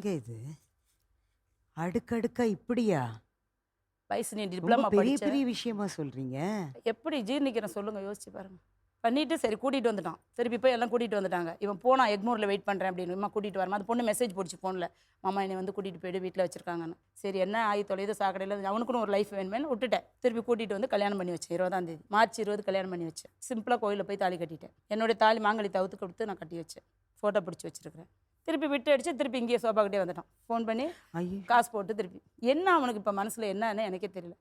என்னங்க இது. அடுக்கடுக்கா இப்படியா? வயசு நீ ரொம்ப டிப்ளமா பெரிய படிச்ச பெரிய விஷயமா சொல்றீங்க. எப்படி ஜீர்ணிக்கிறேன் சொல்லுங்க யோசிச்சு பாருங்க. பண்ணிட்டு சரி கூட்டிட்டு வந்துட்டான். திருப்பி போய் எல்லாம் கூட்டிட்டு வந்துட்டாங்க. இவன் போனா எக்மோர்ல வெயிட் பண்றேன் அப்படின்னு. இம்மா கூட்டிட்டு வரமா அந்த பொண்ணு மெசேஜ் போடுச்சு ஃபோனில் மாமா என்னை வந்து கூட்டிட்டு போயிட்டு வீட்டில் வச்சிருக்காங்கன்னு. சரி என்ன ஆகி தொலைது சாக்கடையில் அவனுக்குன்னு ஒரு லைஃப் வேணுமேனு விட்டுட்டேன். திருப்பி கூட்டிட்டு வந்து கல்யாணம் பண்ணி வச்சேன். இருபதாம் தேதி மார்ச் இருபது கல்யாணம் பண்ணி வச்சேன். சிம்பிளா கோயிலில் போய் தாலி கட்டிட்டேன். என்னுடைய தாலி மாங்கலி தவுத்து கொடுத்து நான் கட்டி வச்சேன். ஃபோட்டோ பிடிச்சி வச்சிருக்கிறேன். திருப்பி விட்டு அடிச்சு திருப்பி இங்கேயே சோபா கிட்டே வந்துட்டான். ஃபோன் பண்ணி காசு போட்டு திருப்பி. என்ன அவனுக்கு இப்போ மனசில் என்னன்னு எனக்கே தெரியல.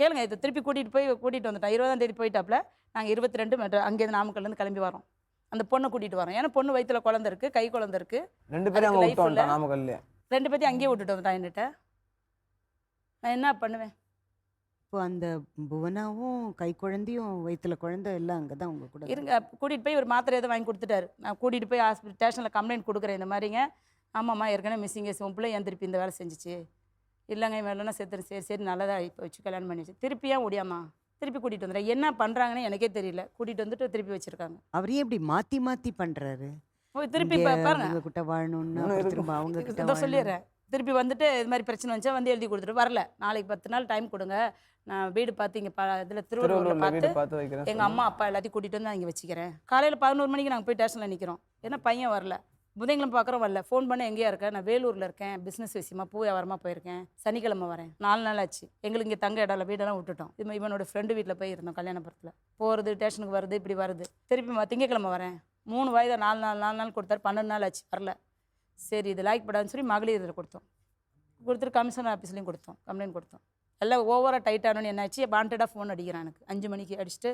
கேளுங்க இதை திருப்பி கூட்டிகிட்டு போய் கூட்டிகிட்டு வந்துட்டான். இருபதாம் தேதி போயிட்டாப்புல நாங்கள் இருபத்தி ரெண்டு மெட்ரோ அங்கேருந்து நாமக்கல்லேருந்து கிளம்பி வரோம். அந்த பொண்ணை கூட்டிகிட்டு வரோம். ஏன்னா பொண்ணு வயித்துல குழந்தை இருக்குது கை குழந்தை இருக்குது ரெண்டு பேரும் நாமக்கல்லே. ரெண்டு பேத்தையும் அங்கேயே விட்டுட்டு வந்துட்டான் என்கிட்ட. நான் என்ன பண்ணுவேன்? இப்போ அந்த புவனாவும் கை குழந்தையும் வயித்துல குழந்தை எல்லாம் அங்கதான் உங்க கூட இருங்க. கூட்டிகிட்டு போய் ஒரு மாத்திரை எதுவும் வாங்கி கொடுத்துட்டாரு. நான் கூட்டிகிட்டு போய் ஹாஸ்பிட்டல் ஸ்டேஷனில் கம்ப்ளைண்ட் கொடுக்குறேன். இந்த மாதிரிங்க. ஆமாம்மா ஏற்கனவே மிஸ்ஸிங் கேஸ் உன் பிள்ளை ஏன் திருப்பி இந்த வேலை செஞ்சுச்சு. இல்லைங்க இவன் இல்லைன்னா செத்துரு சரி சரி நல்லதா. இப்போ வச்சு கல்யாணம் பண்ணி வச்சு. திருப்பி ஏன் ஓடியாமா திருப்பி கூட்டிகிட்டு வந்துடுறேன். என்ன பண்ணுறாங்கன்னு எனக்கே தெரியல. கூட்டிகிட்டு வந்துட்டு திருப்பி வச்சுருக்காங்க. அவரே எப்படி மாத்தி மாத்தி பண்றாரு? போய் திருப்பி பாருங்க. அவங்க கிட்ட வாழணும்னு அவங்க கிட்ட. சொல்லிடுறேன். திருப்பி வந்துட்டு இது மாதிரி பிரச்சனை வந்துச்சா வந்து எழுதி கொடுத்துட்டு வரல. நாளைக்கு பத்து நாள் டைம் கொடுங்க. நான் வீடு பார்த்து இங்கே பா இதில் திருவள்ளூரில் பார்த்து எங்கள் அம்மா அப்பா எல்லாத்தையும் கூட்டிகிட்டு வந்து நான் இங்கே வச்சுக்கிறேன். காலையில் பதினோரு மணிக்கு நாங்கள் போய் ஸ்டேஷனில் நிற்கிறோம் ஏன்னா பையன் வரல. புதன்கிழமை பார்க்குறோம் வரல. ஃபோன் பண்ண எங்கேயா இருக்கேன் நான் வேலூரில் இருக்கேன். பிஸ்னஸ் விஷயமா பூ வியாபாரமாக போயிருக்கேன். சனிக்கிழமை வரேன். நாலு நாள் ஆச்சு. எங்களுக்கு இங்கே தங்க இடம் இல்லை வீடெல்லாம் விட்டுட்டோம். இது இவனோட ஃப்ரெண்டு வீட்டில் போய் இருந்தோம் கல்யாணபுரத்தில். போகிறது ஸ்டேஷனுக்கு வருது இப்படி வருது. திருப்பி ம- திங்கட்கிழமை வரேன். மூணு வயதை நாலு நாள் நாலு நாள் கொடுத்தாரு. பன்னெண்டு நாள் ஆச்சு வரல. சரி இது லாய்க் படாதுன்னு சொல்லி மகளிர் இதில் கொடுத்தோம். கொடுத்துட்டு கமிஷனர் ஆஃபீஸ்லேயும் கொடுத்தோம் கம்ப்ளைண்ட் கொடுத்தோம். எல்லாம் ஓவராக டைட் ஆனோன்னு என்னாச்சு வாண்டடாக ஃபோன் அடிக்கிறான் எனக்கு. அஞ்சு மணிக்கு அடிச்சுட்டு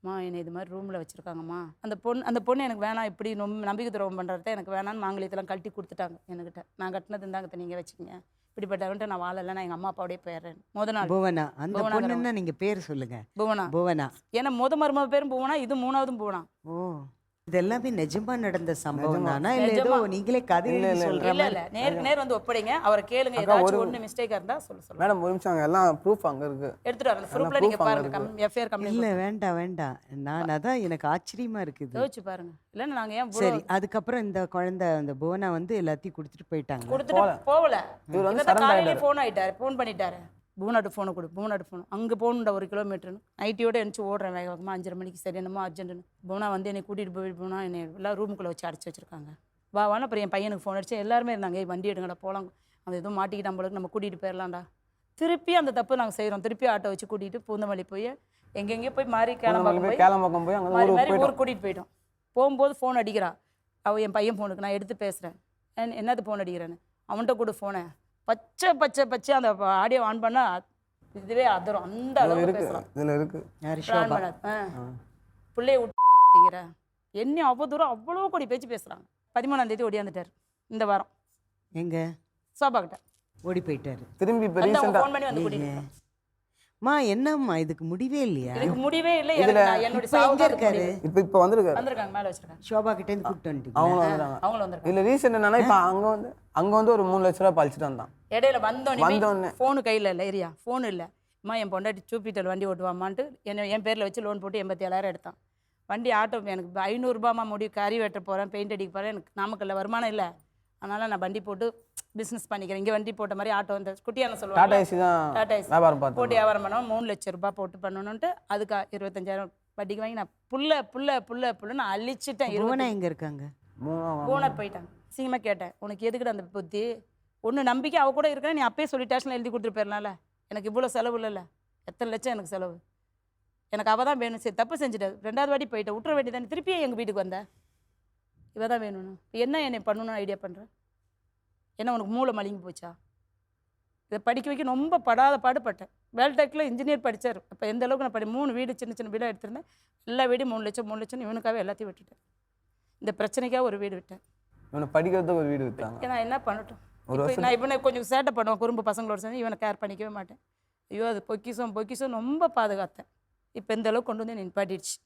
மா என்னை இது மாதிரி ரூமில் வச்சுருக்காங்கம்மா. அந்த பொண்ணு அந்த பொண்ணு எனக்கு வேணாம் இப்படி ரொம்ப நம்பிக்கை துரோகம் பண்ணுறத எனக்கு வேணான்னு மாங்கலியத்தெல்லாம் கழட்டி கொடுத்துட்டாங்க என்கிட்ட நான் கட்டினது இருந்தாங்க நீங்கள் வச்சுக்கங்க. இப்படிப்பட்டவன்ட்டு நான் வாழலை நான் எங்கள் அம்மா அப்பாவோடய போயிடுறேன். முத நாள். புவனா அந்த. பொண்ணுன்னா நீங்க பேர் சொல்லுங்க. புவனா. புவனா. ஏன்னா முத மருமக பேரும் புவனா இது மூணாவதும் புவனா. ஓ. இது எல்லாமே நிஜமா நடந்த சம்பவம் தானா? இல்ல ஏதோ. நீங்களே கதை இல்ல, இல்ல, சொல்ற இல்லை மாதிரி. இல்லை. நேருக்கு நேர் வந்து ஒப்படைங்க. அவரை கேளுங்க. ஏதாச்சும் ஒரு- ஒன்று மிஸ்டேக்காக இருந்தால் சொல்ல சொல்லுங்க மேடம் ஒரு நிமிஷம். அங்கே எல்லாம் ப்ரூஃப் அங்கே இருக்கு. எடுத்துட்டு வரேன் ப்ரூஃபில் அங்க பாருங்க. கம் எஃப்ஐஆர் கம்ப்ளைண்ட் இல்ல வேண்டாம் வேண்டாம். நான் அதான் எனக்கு ஆச்சரியமா இருக்குது. யோசிச்சு பாருங்க. இல்லைன்னா நாங்கள் ஏன் சரி அதுக்கப்புறம் இந்த குழந்தை அந்த புவனா வந்து எல்லாத்தையும் கொடுத்துட்டு போயிட்டாங்க கொடுத்துட்டு போகல. இவர் வந்து ஆயிட்டாரு. ஃபோன் ஆயிட்டாரு. ஃபோன் பண்ணிட்டாரு. பூனாட்டு ஃபோனை கொடு பூனாட்டு ஃபோன் அங்கே போகணுண்டா ஒரு கிலோமீட்டர்னு நைட்டியோட எழுந்துச்சு ஓடுறேன் வேக வேகமாக அஞ்சரை மணிக்கு. சரி என்னமோ அர்ஜென்ட்டுன்னு பூனா வந்து என்னை கூட்டிகிட்டு போய் பூனா. என்னை எல்லாம் ரூமுக்குள்ளே வச்சு அடைச்சி வச்சிருக்காங்க. வா வான்னு அப்புறம் என் பையனுக்கு ஃபோன் அடிச்சு எல்லாருமே இருந்தாங்க "ஏய், வண்டி எடுங்கடா போகலாம் அந்த எதுவும் மாட்டிக்கிட்டான் போல நம்ம கூட்டிகிட்டு போயிடலாம்டா திருப்பி அந்த தப்பு நாங்கள் செய்கிறோம் திருப்பி ஆட்டோ வச்சு கூட்டிகிட்டு பூந்தமல்லி போய் எங்கெங்கேயோ போய் மாறி கிளம்பாக்கம் போய் கேளம்பாக்கம் போய் அங்கே மாறி மாறி ஊருக்கு கூட்டிகிட்டு போயிட்டோம். போகும்போது ஃபோன் அடிக்கிறா. அவள் என் பையன் ஃபோனுக்கு நான் எடுத்து பேசுகிறேன் என்னது ஃபோன் அடிக்கிறேன்னு? அவன்கிட்ட கொடு ஃபோனை பச்சை பச்சை பச்சை அந்த ஆடியோ ஆன் பண்ணா இதுவே அதரும். அந்த அளவுக்கு இருக்கு. பேசுகிறான் இதில் இருக்கு. யாரு பிளான் ஷோபா பண்ணாது ஆ. பிள்ளைய விட்டுங்கிற என்ன அவ்வளோ தூரம் அவ்வளோ கோடி பேச்சு பேசுகிறாங்க பதிமூணாம் தேதி ஓடியாந்துட்டார் இந்த வாரம். எங்க? சோபா கிட்ட. ஓடி போயிட்டாரு. திரும்பி ஃபோன் பண்ணி வந்து கூட்டிட்டு. மா என்னம்மா இதுக்கு முடிவே இல்லையா? எனக்கு முடிவே இல்லை. எனக்கு நான் என்னுடைய இப்ப எங்க சாவுதான் இருக்காரு? முடிவு. இப்போ இப்போ வந்திருக்காரு. வந்திருக்காங்க மேலே வச்சிருக்காங்க. ஷோபா கிட்ட இருந்து கூப்பிட்டு வந்துட்டீங்க. அவங்களும் வந்துட்டாங்க அவங்களும் வந்திருக்காங்க. இதில் ரீசெண்ட் என்னன்னா இப்போ அங்கே வந்து அங்கே வந்து ஒரு மூணு லட்ச ரூபா பழிச்சிட்டு வந்தான். இடையில வந்தோடனே வந்தோடனே. ஃபோனு கையில் இல்லை ஏரியா. ஃபோன் இல்லை. அம்மா என் பொண்டாட்டி ஜூபிட்டர் வண்டி ஓட்டுவாமான்ட்டு என்ன என் பேரில் வச்சு லோன் போட்டு எண்பத்தி ஏழாயிரம் எடுத்தான். வண்டி ஆட்டோ எனக்கு ஐநூறுரூபாமா முடிவு கறி வெட்ட போகிறேன் பெயிண்ட் அடிக்க போகிறேன் எனக்கு நாமக்கல்ல வருமானம் இல்லை. அதனால் நான் வண்டி போட்டு பிஸ்னஸ் பண்ணிக்கிறேன். இங்கே வண்டி போட்ட மாதிரி ஆட்டோ வந்து குட்டியான டாடா சொல்லுவாங்க ஏசி தான் டாடா ஏசி. வியாபாரம் போட்டு பார்த்தோம் வியாபாரம் பண்ணோம் மூணு லட்ச ரூபாய் போட்டு பண்ணணுன்ட்டு அதுக்கு இருபத்தஞ்சாயிரம் வட்டிக்கு வாங்கி நான் புள்ள புள்ள புள்ள புள்ள நான் அழிச்சிட்டேன் இருபது எங்க இருக்காங்க? பூனர் போயிட்டாங்க சீக்கிரமாக கேட்டேன். உனக்கு எதுக்குடா அந்த புத்தி? ஒன்று நம்பிக்கை அவ கூட இருக்கிறேன் நீ அப்பயே சொல்லி ஸ்டேஷனில் எழுதி கொடுத்துட்டு போயிடலாம்ல. எனக்கு இவ்வளோ செலவு இல்லைல்ல. எத்தனை லட்சம் எனக்கு செலவு? எனக்கு அவள் தான் வேணும். சரி தப்பு செஞ்சுட்டேன் ரெண்டாவது வாட்டி போயிட்டேன் விட்டுற வேண்டி தானே. திருப்பியே எங்கள் வீட்டுக்கு வந்த? இவ தான் வேணும்னு. என்ன என்னை பண்ணணும்னு ஐடியா பண்ணுறேன் என்ன உனக்கு மூளை மலிங்கி போச்சா? இதை படிக்க வைக்க ரொம்ப படாத பாடுபட்டேன் வேல்டெக்கில் இன்ஜினியர் படித்தார் அப்போ எந்த அளவுக்கு நான் படி மூணு வீடு சின்ன சின்ன வீடாக எடுத்திருந்தேன். எல்லா வீடும் மூணு லட்சம் மூணு லட்சம் இவனுக்காகவே எல்லாத்தையும் விட்டுட்டேன். இந்த பிரச்சனைக்காக ஒரு வீடு விட்டேன். இவனை படிக்கிறதுக்கு ஒரு வீடு விற்றாங்க நான் என்ன பண்ணட்டும்? இப்போ நான் இவனை கொஞ்சம் சேட்டை பண்ணுவேன். குறும்பு பசங்களோட சேர்ந்து இவனை கேர் பண்ணிக்கவே மாட்டேன். ஐயோ அது பொக்கிசம் பொக்கிசம் ரொம்ப பாதுகாத்தேன். இப்போ இந்த அளவுக்கு கொண்டு வந்து நிப்பாட்டிடுச்சு.